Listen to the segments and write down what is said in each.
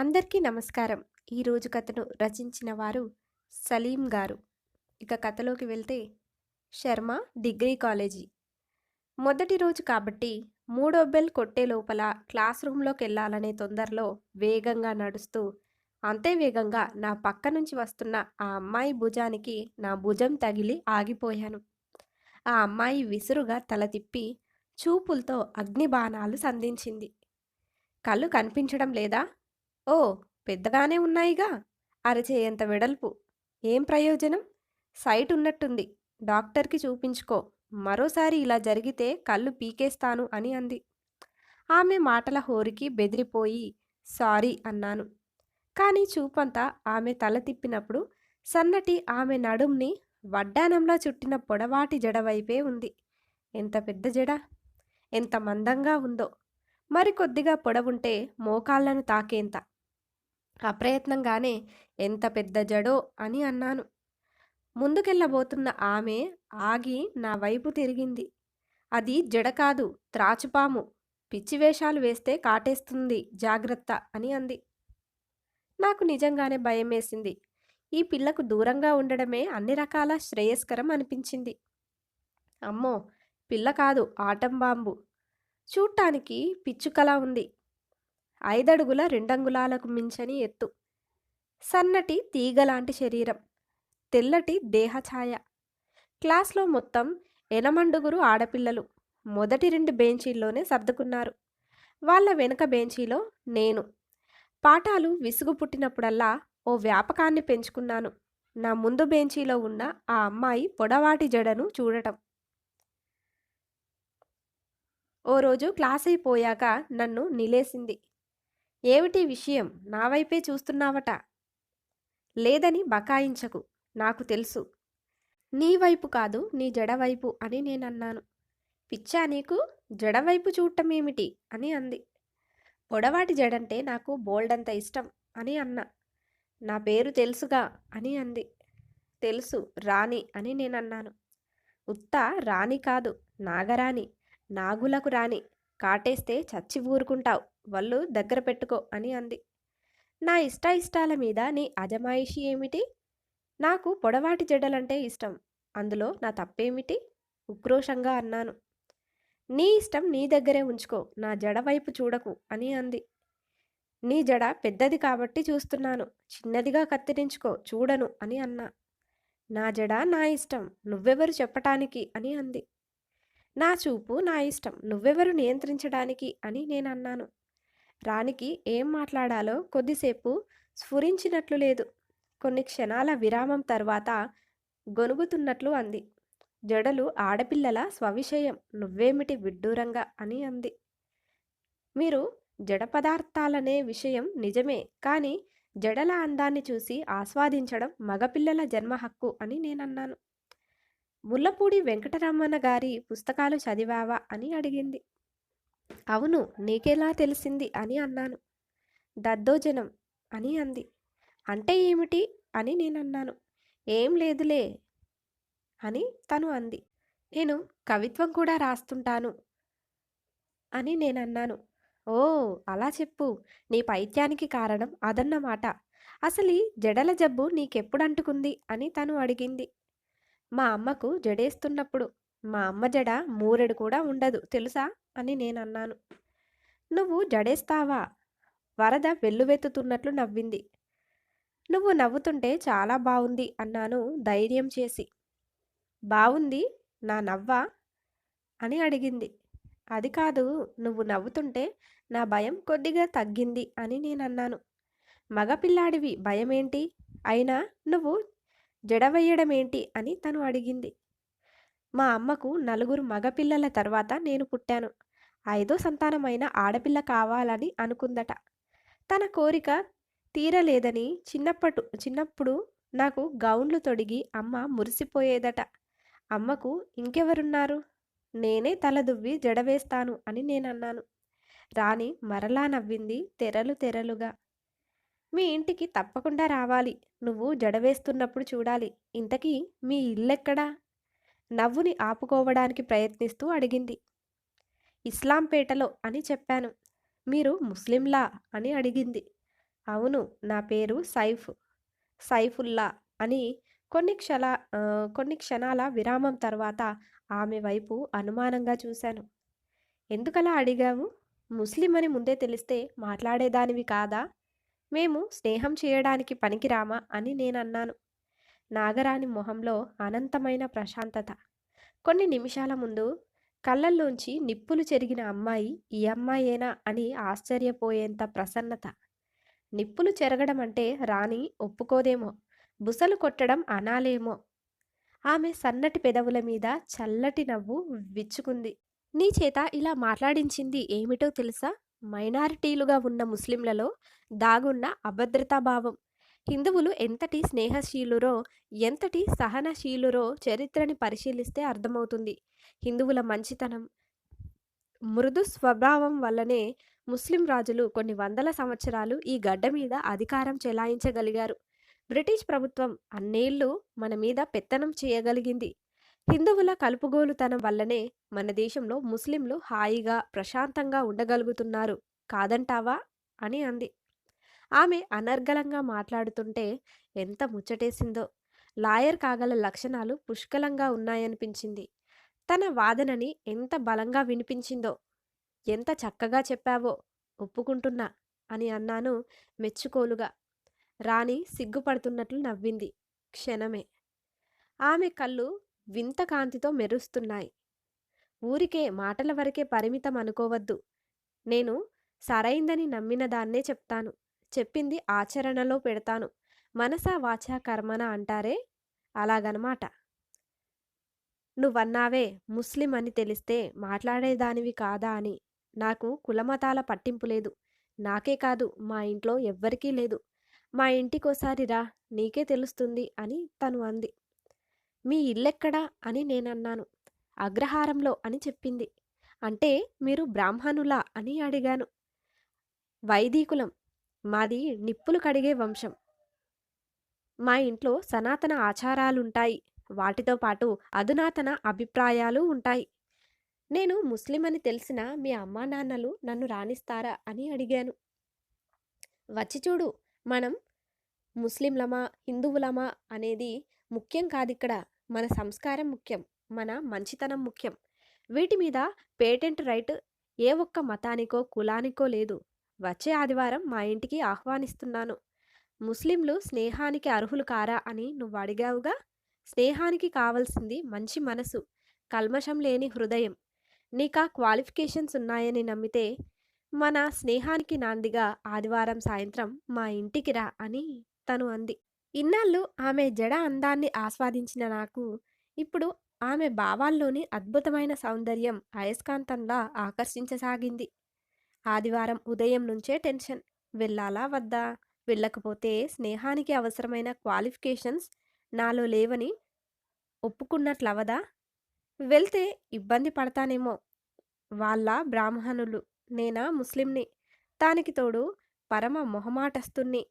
అందరికీ నమస్కారం. ఈరోజు కథను రచించిన వారు సలీం గారు. ఇక కథలోకి వెళ్తే శర్మ డిగ్రీ కాలేజీ. మొదటి రోజు కాబట్టి మూడో బెల్ కొట్టే లోపల క్లాస్ రూమ్లోకి వెళ్ళాలనే తొందరలో వేగంగా నడుస్తూ అంతే వేగంగా నా పక్క నుంచి వస్తున్న ఆ అమ్మాయి భుజానికి నా భుజం తగిలి ఆగిపోయాను. ఆ అమ్మాయి విసురుగా తల తిప్పి చూపులతో అగ్నిబాణాలు సంధించింది. కళ్ళు కనిపించడం లేదా? ఓ పెద్దగానే ఉన్నాయిగా. అరచేయంత వెడల్పు. ఏం ప్రయోజనం? సైట్ ఉన్నట్టుంది. డాక్టర్కి చూపించుకో. మరోసారి ఇలా జరిగితే కళ్ళు పీకేస్తాను అని అంది. ఆమె మాటల హోరికి బెదిరిపోయి సారీ అన్నాను. కానీ చూపంతా ఆమె తల తిప్పినప్పుడు సన్నటి ఆమె నడుంని వడ్డానంలా చుట్టిన పొడవాటి జడవైపే ఉంది. ఎంత పెద్ద జడ? ఎంత మందంగా ఉందో. మరి కొద్దిగా పొడవుంటే మోకాళ్ళను తాకేంత? అప్రయత్నంగానే ఎంత పెద్ద జడో అని అన్నాను. ముందుకెళ్ళబోతున్న ఆమె ఆగి నా వైపు తిరిగింది. అది జడ కాదు త్రాచుపాము. పిచ్చి వేషాలు వేస్తే కాటేస్తుంది జాగ్రత్త అని అంది. నాకు నిజంగానే భయమేసింది. ఈ పిల్లకు దూరంగా ఉండడమే అన్ని రకాల శ్రేయస్కరం అనిపించింది. అమ్మో పిల్ల కాదు ఆటం బాంబు చూడటానికి పిచ్చుకలా ఉంది. ఐదడుగుల రెండంగుళాలకు మించని ఎత్తు. సన్నటి తీగలాంటి శరీరం. తెల్లటి దేహఛాయ. క్లాస్లో మొత్తం ఎనమండుగురు ఆడపిల్లలు. మొదటి రెండు బెంచీల్లోనే సర్దుకున్నారు. వాళ్ళ వెనుక బెంచీలో నేను. పాఠాలు విసుగు పుట్టినప్పుడల్లా ఓ వ్యాపకాన్ని పెంచుకున్నాను. నా ముందు బెంచీలో ఉన్న ఆ అమ్మాయి పొడవాటి జడను చూడటం. ఓ రోజు క్లాస్ అయిపోయాక నన్ను నిలేసింది. ఏమిటి విషయం? నా వైపే చూస్తున్నావట. లేదని బకాయించకు. నాకు తెలుసు. నీ వైపు కాదు నీ జడవైపు అని నేనన్నాను. పిచ్చా నీకు? జడవైపు చూడటం ఏమిటి అని అంది. పొడవాటి జడంటే నాకు బోల్డంత ఇష్టం అని అన్నా. నా పేరు తెలుసుగా అని అంది. తెలుసు రాణి అని నేనన్నాను. ఉత్త రాణి కాదు నాగరాణి. నాగులకు రాణి. కాటేస్తే చచ్చి ఊరుకుంటావు. వాళ్ళు దగ్గర పెట్టుకో అని అంది. నా ఇష్ట ఇష్టాల మీద నీ అజమాయిషి ఏమిటి? నాకు పొడవాటి జడలంటే ఇష్టం. అందులో నా తప్పేమిటి? ఉక్రోషంగా అన్నాను. నీ ఇష్టం నీ దగ్గరే ఉంచుకో. నా జడ వైపు చూడకు అని అంది. నీ జడ పెద్దది కాబట్టి చూస్తున్నాను. చిన్నదిగా కత్తిరించుకో. చూడను అని అన్నా. నా జడ నా ఇష్టం. నువ్వెవరు చెప్పటానికి? అని అంది. నా చూపు నా ఇష్టం నువ్వెవరు నియంత్రించడానికి అని నేను అన్నాను రాణికి ఏం మాట్లాడాలో కొద్దిసేపు స్ఫురించినట్లు లేదు. కొన్ని క్షణాల విరామం తర్వాత గొనుగుతున్నట్లు అంది. జడలు ఆడపిల్లల స్వవిషయం నువ్వేమిటి విడ్డూరంగా అని అంది. మీరు జడ పదార్థాలనే విషయం నిజమే కానీ జడల అందాన్ని చూసి ఆస్వాదించడం మగపిల్లల జన్మ హక్కు అని నేనన్నాను. ముల్లపూడి వెంకటరమణ గారి పుస్తకాలు చదివావా అని అడిగింది. అవును నీకెలా తెలిసింది అని అన్నాను. దద్దోజనం అని అంది. అంటే ఏమిటి అని నేనన్నాను. ఏం లేదులే అని తను అంది. నేను కవిత్వం కూడా రాస్తుంటాను అని నేనన్నాను. ఓ అలా చెప్పు. నీ పైత్యానికి కారణం అదన్నమాట. అసలు ఈ జడల జబ్బు నీకెప్పుడు అంటుకుంది అని తను అడిగింది. మా అమ్మకు జడేస్తున్నప్పుడు మా అమ్మ జడ మూరెడు కూడా ఉండదు తెలుసా? అని నేనన్నాను. నువ్వు జడేస్తావా? వరద వెల్లువెత్తుతున్నట్లు నవ్వింది. నువ్వు నవ్వుతుంటే చాలా బాగుంది అన్నాను ధైర్యం చేసి. బాగుంది నా నవ్వా? అని అడిగింది. అది కాదు నువ్వు నవ్వుతుంటే నా భయం కొద్దిగా తగ్గింది అని నేనన్నాను. మగపిల్లాడివి భయమేంటి? అయినా నువ్వు జడవేయడమేంటి అని తను అడిగింది. మా అమ్మకు నలుగురు మగపిల్లల తర్వాత నేను పుట్టాను. ఐదో సంతానమైన ఆడపిల్ల కావాలని అనుకుందట. తన కోరిక తీరలేదని చిన్నప్పటు చిన్నప్పుడు నాకు గౌన్లు తొడిగి అమ్మ మురిసిపోయేదట. అమ్మకు ఇంకెవరున్నారు? నేనే తలదువ్వి జడవేస్తాను అని నేనన్నాను. రాణి మరలా నవ్వింది తెరలు తెరలుగా. మీ ఇంటికి తప్పకుండా రావాలి. నువ్వు జడవేస్తున్నప్పుడు చూడాలి. ఇంతకీ మీ ఇల్లెక్కడా? నవ్వుని ఆపుకోవడానికి ప్రయత్నిస్తూ అడిగింది. ఇస్లాంపేటలో అని చెప్పాను. మీరు ముస్లింలా? అని అడిగింది. అవును నా పేరు సైఫ్. సైఫుల్లా అని కొన్ని క్షణ కొన్ని క్షణాల విరామం తర్వాత ఆమె వైపు అనుమానంగా చూశాను. ఎందుకలా అడిగావు? ముస్లిం అని ముందే తెలిస్తే మాట్లాడేదానివి కాదా? మేము స్నేహం చేయడానికి పనికిరామా అని నేనన్నాను. నాగరాణి మొహంలో అనంతమైన ప్రశాంతత. కొన్ని నిమిషాల ముందు కళ్ళల్లోంచి నిప్పులు చెరిగిన అమ్మాయి ఈ అమ్మాయేనా? అని ఆశ్చర్యపోయేంత ప్రసన్నత. నిప్పులు చెరగడం అంటే రాణి ఒప్పుకోదేమో బుసలు కొట్టడం అనాలేమో. ఆమె సన్నటి పెదవుల మీద చల్లటి నవ్వు విచ్చుకుంది. నీ చేత ఇలా మాట్లాడించింది ఏమిటో తెలుసా? మైనారిటీలుగా ఉన్న ముస్లింలలో దాగున్న అభద్రతాభావం హిందువులు ఎంతటి స్నేహశీలురో ఎంతటి సహనశీలురో చరిత్రని పరిశీలిస్తే అర్థమవుతుంది. హిందువుల మంచితనం మృదు స్వభావం వల్లనే ముస్లిం రాజులు కొన్ని వందల సంవత్సరాలు ఈ గడ్డ మీద అధికారం చెలాయించగలిగారు. బ్రిటిష్ ప్రభుత్వం అన్నేళ్ళు మన మీద పెత్తనం చేయగలిగింది. హిందువుల కలుపుగోలుతనం వల్లనే మన దేశంలో ముస్లింలు హాయిగా ప్రశాంతంగా ఉండగలుగుతున్నారు. కాదంటావా? అని అంది. ఆమె అనర్గళంగా మాట్లాడుతుంటే ఎంత ముచ్చటేసిందో. లాయర్ కాగల లక్షణాలు పుష్కలంగా ఉన్నాయనిపించింది. తన వాదనని ఎంత బలంగా వినిపించిందో. ఎంత చక్కగా చెప్పావో ఒప్పుకుంటున్నా అని అన్నాను మెచ్చుకోలుగా. రాణి సిగ్గుపడుతున్నట్లు నవ్వింది. క్షణమే. ఆమె కళ్ళు వింత కాంతితో మెరుస్తున్నాయి. ఊరికే మాటల వరకే పరిమితం అనుకోవద్దు. నేను సరైందని నమ్మిన దాన్నే చెప్తాను. చెప్పింది ఆచరణలో పెడతాను. మనసా వాచా కర్మన అంటారే? అలాగనమాట. నువ్వన్నావే ముస్లిం అని తెలిస్తే మాట్లాడేదానివి కాదా అని. నాకు కులమతాల పట్టింపు లేదు. నాకే కాదు మా ఇంట్లో ఎవ్వరికీ లేదు. మా ఇంటికోసారి రా నీకే తెలుస్తుంది అని తను అంది. మీ ఇల్లెక్కడా అని నేనన్నాను. అగ్రహారంలో అని చెప్పింది. అంటే మీరు బ్రాహ్మణులా అని అడిగాను. వైదీకులం. మాది నిప్పులు కడిగే వంశం. మా ఇంట్లో సనాతన ఆచారాలుంటాయి. వాటితో పాటు అధునాతన అభిప్రాయాలు ఉంటాయి. నేను ముస్లిం అని తెలిసిన మీ అమ్మా నాన్నలు నన్ను రాణిస్తారా అని అడిగాను. వచ్చి చూడు మనం ముస్లింలమా హిందువులమా అనేది ముఖ్యం కాదిక్కడ. మన సంస్కారం ముఖ్యం మన మంచితనం ముఖ్యం. వీటి మీద పేటెంట్ రైట్ ఏ ఒక్క మతానికో కులానికో లేదు. వచ్చే ఆదివారం మా ఇంటికి ఆహ్వానిస్తున్నాను. ముస్లింలు స్నేహానికి అర్హులు కారా అని నువ్వు అడిగావుగా? స్నేహానికి కావలసింది మంచి మనసు కల్మషం లేని హృదయం. నీకా క్వాలిఫికేషన్స్ ఉన్నాయని నమ్మితే మన స్నేహానికి నాందిగా ఆదివారం సాయంత్రం మా ఇంటికి రా అని తను అంది. ఇన్నాళ్ళు ఆమె జడ అందాన్ని ఆస్వాదించిన నాకు ఇప్పుడు ఆమె భావాల్లోని అద్భుతమైన సౌందర్యం అయస్కాంతంలా ఆకర్షించసాగింది. ఆదివారం ఉదయం నుంచే టెన్షన్. వెళ్ళాలా వద్దా? వెళ్ళకపోతే స్నేహానికి అవసరమైన క్వాలిఫికేషన్స్ నాలో లేవని ఒప్పుకున్నట్లవదా? వెళ్తే ఇబ్బంది పడతానేమో. వాళ్ళ బ్రాహ్మణులు. నేనా ముస్లింని. దానికి తోడు పరమ మొహమాటస్తుణ్ణి.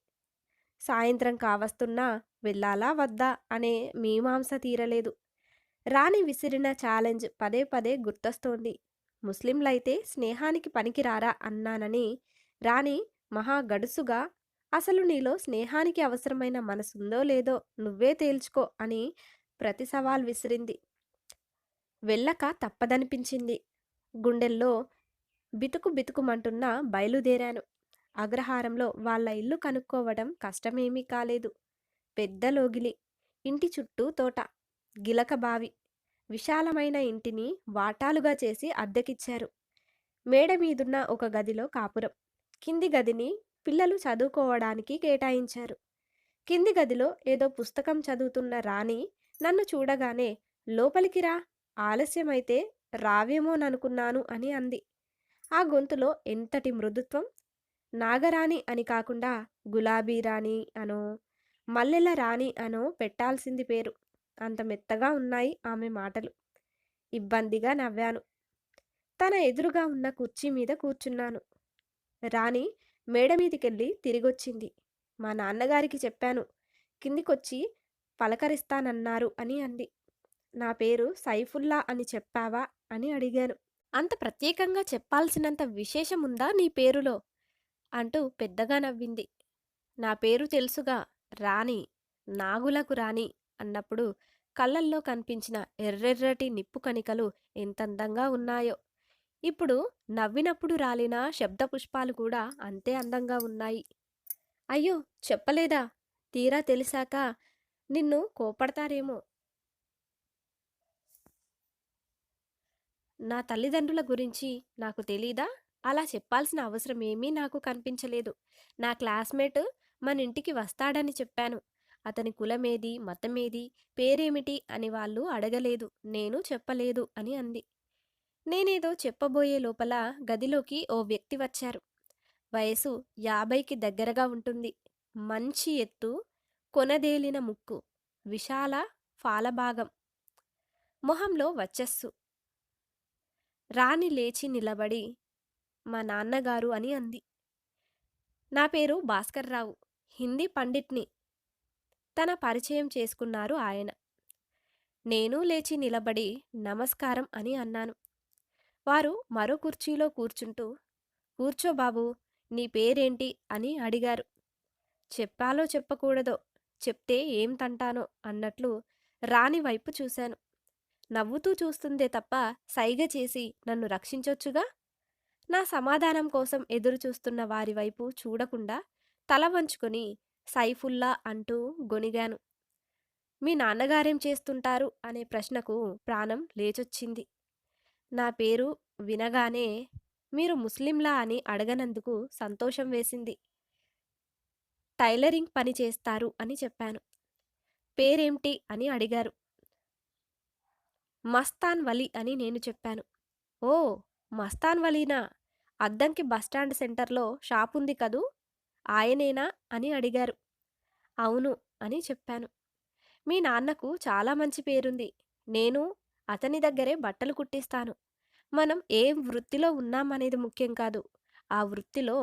సాయంత్రం కావస్తున్నా వెళ్ళాలా వద్దా అనే మీమాంస తీరలేదు. రాణి విసిరిన ఛాలెంజ్ పదే పదే గుర్తొస్తోంది. ముస్లింలైతే స్నేహానికి పనికిరారా అన్నానని రాణి మహా గడుసుగా అసలు నీలో స్నేహానికి అవసరమైన మనసుందో లేదో నువ్వే తేల్చుకో అని ప్రతి సవాల్ విసిరింది. వెళ్ళక తప్పదనిపించింది. గుండెల్లో బితుకు బితుకుమంటున్నా బయలుదేరాను. అగ్రహారంలో వాళ్ళ ఇల్లు కనుక్కోవడం కష్టమేమీ కాలేదు. పెద్ద లోగిలి ఇంటి చుట్టూ తోట గిలక బావి విశాలమైన ఇంటిని వాటాలుగా చేసి అద్దెకిచ్చారు. మేడ మీదున్న ఒక గదిలో కాపురం. కింది గదిని పిల్లలు చదువుకోవడానికి కేటాయించారు. కింది గదిలో ఏదో పుస్తకం చదువుతున్న రాణి నన్ను చూడగానే లోపలికి రా ఆలస్యమైతే రావేమోననుకున్నాను అని అంది. ఆ గొంతులో ఎంతటి మృదుత్వం నాగరాణి అని కాకుండా గులాబీ రాణి అనో మల్లెల రాణి అనో పెట్టాల్సింది పేరు. అంత మెత్తగా ఉన్నాయి ఆమె మాటలు. ఇబ్బందిగా నవ్వాను. తన ఎదురుగా ఉన్న కుర్చీ మీద కూర్చున్నాను. రాణి మేడ మీదికెళ్ళి తిరిగొచ్చింది. మా నాన్నగారికి చెప్పాను. కిందికొచ్చి పలకరిస్తానన్నారు అని అంది. నా పేరు సైఫుల్లా అని చెప్పావా అని అడిగాను. అంత ప్రత్యేకంగా చెప్పాల్సినంత విశేషముందా నీ పేరులో? అంటూ పెద్దగా నవ్వింది. నా పేరు తెలుసుగా రాణి నాగులకు రాణి అన్నప్పుడు కళ్ళల్లో కనిపించిన ఎర్రెర్రటి నిప్పు కణికలు ఎంతందంగా ఉన్నాయో. ఇప్పుడు నవ్వినప్పుడు రాలిన శబ్ద పుష్పాలు కూడా అంతే అందంగా ఉన్నాయి. అయ్యో చెప్పలేదా? తీరా తెలిసాక నిన్ను కోపడతారేమో నా తల్లిదండ్రుల గురించి నాకు తెలీదా? అలా చెప్పాల్సిన అవసరం ఏమీ నాకు కనిపించలేదు. నా క్లాస్మేట్ మన ఇంటికి వస్తాడని చెప్పాను. అతని కులమేది మతమేది పేరేమిటి అని వాళ్ళు అడగలేదు. నేను చెప్పలేదు అని అంది. నేనేదో చెప్పబోయే లోపల గదిలోకి ఓ వ్యక్తి వచ్చారు. వయసు యాభైకి దగ్గరగా ఉంటుంది. మంచి ఎత్తు కొనదేలిన ముక్కు విశాల ఫాలభాగం. మొహంలో వచ్చస్సు. రాణి లేచి నిలబడి మా నాన్నగారు అని అంది. నా పేరు భాస్కర్రావు హిందీ పండిట్ని. తన పరిచయం చేసుకున్నారు ఆయన. నేను లేచి నిలబడి నమస్కారం అని అన్నాను. వారు మరో కుర్చీలో కూర్చుంటూ కూర్చో బాబు నీ పేరేంటి? అని అడిగారు. చెప్పాలో చెప్పకూడదో చెప్తే ఏం తంటానో అన్నట్లు రాణి వైపు చూశాను. నవ్వుతూ చూస్తుందే తప్ప సైగ చేసి నన్ను రక్షించొచ్చుగా? నా సమాధానం కోసం ఎదురు చూస్తున్న వారి వైపు చూడకుండా తల వంచుకొని సైఫుల్లా అంటూ గొనిగాను మీ నాన్నగారేం చేస్తుంటారు? అనే ప్రశ్నకు ప్రాణం లేచొచ్చింది. నా పేరు వినగానే మీరు ముస్లింలా అని అడగనందుకు సంతోషం వేసింది. టైలరింగ్ పని చేస్తారు అని చెప్పాను. పేరేంటి? అని అడిగారు. మస్తాన్ వలి అని నేను చెప్పాను. ఓ మస్తాన్ వలీనా? అద్దంకి బస్టాండ్ సెంటర్లో షాప్ ఉంది కదూ? ఆయనేనా? అని అడిగారు. అవును అని చెప్పాను. మీ నాన్నకు చాలా మంచి పేరుంది. నేను అతని దగ్గరే బట్టలు కుట్టిస్తాను. మనం ఏ వృత్తిలో ఉన్నామనేది ముఖ్యం కాదు. ఆ వృత్తిలో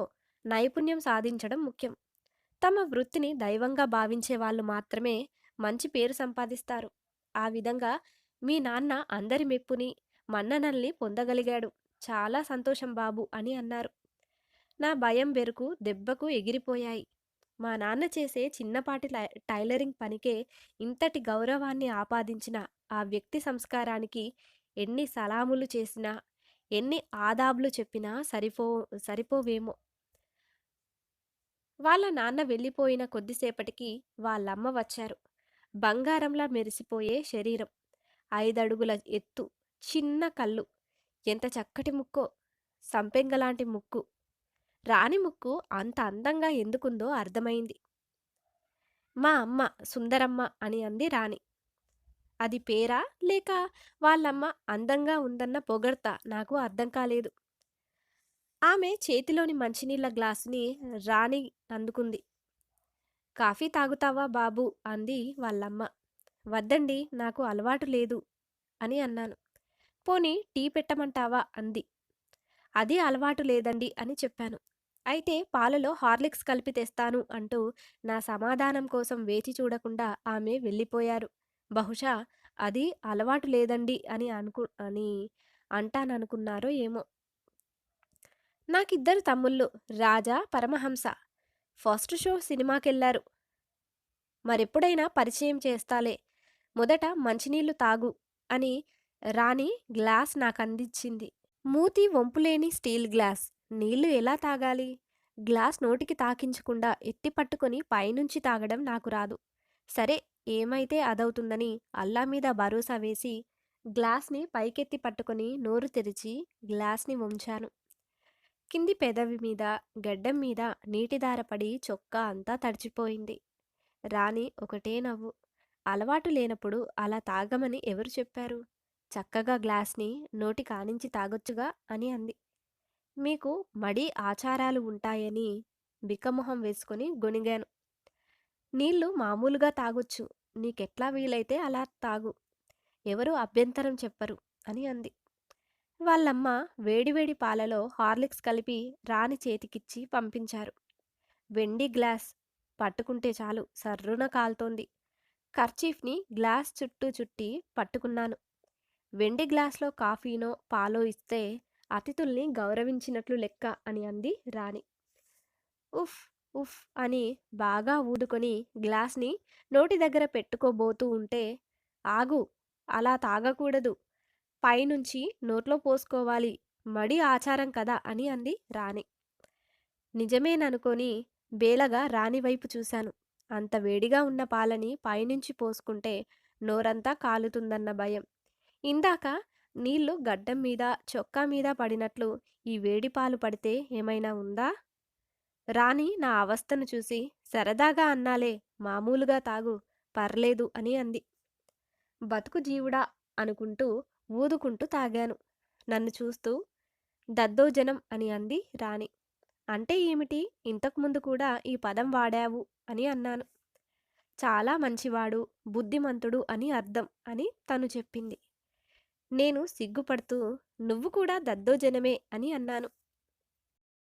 నైపుణ్యం సాధించడం ముఖ్యం. తమ వృత్తిని దైవంగా భావించే వాళ్ళు మాత్రమే మంచి పేరు సంపాదిస్తారు. ఆ విధంగా మీ నాన్న అందరి మెప్పుని మన్ననల్ని పొందగలిగాడు. చాలా సంతోషం బాబు అని అన్నారు. నా భయం బెరుకు దెబ్బకు ఎగిరిపోయాయి. మా నాన్న చేసే చిన్నపాటి టైలరింగ్ పనికే ఇంతటి గౌరవాన్ని ఆపాదించిన ఆ వ్యక్తి సంస్కారానికి ఎన్ని సలాములు చేసినా ఎన్ని ఆదాబులు చెప్పినా సరిపో సరిపోవేమో. వాళ్ళ నాన్న వెళ్ళిపోయిన కొద్దిసేపటికి వాళ్ళమ్మ వచ్చారు. బంగారంలా మెరిసిపోయే శరీరం. ఐదడుగుల ఎత్తు చిన్న కళ్ళు ఎంత చక్కటి ముక్కో సంపెంగలాంటి ముక్కు. రాణి ముక్కు అంత అందంగా ఎందుకుందో అర్థమైంది. మా అమ్మ సుందరమ్మ అని అంది రాణి. అది పేరా లేక వాళ్ళమ్మ అందంగా ఉందన్న పొగడ్త నాకు అర్థం కాలేదు. ఆమె చేతిలోని మంచినీళ్ళ గ్లాసుని రాణి అందుకుంది. కాఫీ తాగుతావా బాబు? అంది వాళ్ళమ్మ. వద్దండి నాకు అలవాటు లేదు అని అన్నాను. పోనీ టీ పెట్టమంటావా? అంది. అది అలవాటు లేదండి అని చెప్పాను. అయితే పాలలో హార్లిక్స్ కలిపి తెస్తాను అంటూ నా సమాధానం కోసం వేచి చూడకుండా ఆమె వెళ్ళిపోయారు. బహుశా అది అలవాటు లేదండి అని అనుకు అని అంటాననుకున్నారో ఏమో. నాకిద్దరు తమ్ముళ్ళు రాజా పరమహంస. ఫస్ట్ షో సినిమాకెళ్ళారు మరెప్పుడైనా పరిచయం చేస్తాలే. మొదట మంచినీళ్ళు తాగు అని రాణి గ్లాస్ నాకు అందించింది మూతి వంపులేని స్టీల్ గ్లాస్. నీళ్ళు ఎలా తాగాలి? గ్లాస్ నోటికి తాకించకుండా ఎత్తి పట్టుకొని పైనుంచి తాగడం నాకు రాదు. సరే ఏమైతే అదవుతుందని అల్లా మీద భరోసా వేసి గ్లాస్ని పైకెత్తి పట్టుకొని నోరు తెరిచి గ్లాస్ని వంచాను. కింది పెదవి మీద గడ్డం మీద నీటిదార పడి చొక్కా అంతా తడిచిపోయింది. రాణి ఒకటే నవ్వు. అలవాటు లేనప్పుడు అలా తాగమని ఎవరు చెప్పారు? చక్కగా గ్లాస్ని నోటి కానించి తాగొచ్చుగా అని అంది. మీకు మడి ఆచారాలు ఉంటాయని బిక్కమొహం వేసుకొని గొనిగాను నీళ్ళు మామూలుగా తాగొచ్చు. నీకెట్లా వీలైతే అలా తాగు. ఎవరు అభ్యంతరం చెప్పరు అని అంది. వాళ్ళమ్మ వేడివేడి పాలలో హార్లిక్స్ కలిపి రాణి చేతికిచ్చి పంపించారు. వెండి గ్లాస్ పట్టుకుంటే చాలు. సర్రున కాలుతోంది. కర్చీఫ్ని గ్లాస్ చుట్టూ చుట్టి పట్టుకున్నాను. వెండి గ్లాస్లో కాఫీనో పాలో ఇస్తే అతిథుల్ని గౌరవించినట్లు లెక్క అని అంది రాణి. ఉఫ్ ఉఫ్ అని బాగా ఊదుకొని గ్లాస్ని నోటి దగ్గర పెట్టుకోబోతూ ఉంటే ఆగు అలా తాగకూడదు పైనుంచి నోట్లో పోసుకోవాలి మడి ఆచారం కదా అని అంది రాణి. నిజమేననుకొని బేలగా రాణి వైపు చూశాను. అంత వేడిగా ఉన్న పాలని పైనుంచి పోసుకుంటే నోరంతా కాలుతుందన్న భయం. ఇందాక నీళ్ళు గడ్డం మీద చొక్కా మీద పడినట్లు ఈ వేడి పాలు పడితే ఏమైనా ఉందా? రాణి నా అవస్థను చూసి సరదాగా అన్నాలే మామూలుగా తాగు పర్లేదు అని అంది. బతుకు జీవుడా అనుకుంటూ ఊదుకుంటూ తాగాను. నన్ను చూస్తూ దద్దోజనం అని అంది రాణి. అంటే ఏమిటి? ఇంతకుముందు కూడా ఈ పదం వాడావు అని అన్నాను. చాలా మంచివాడు బుద్ధిమంతుడు అని అర్థం అని తను చెప్పింది. నేను సిగ్గుపడుతూ నువ్వు కూడా దద్దోజనమే అని అన్నాను.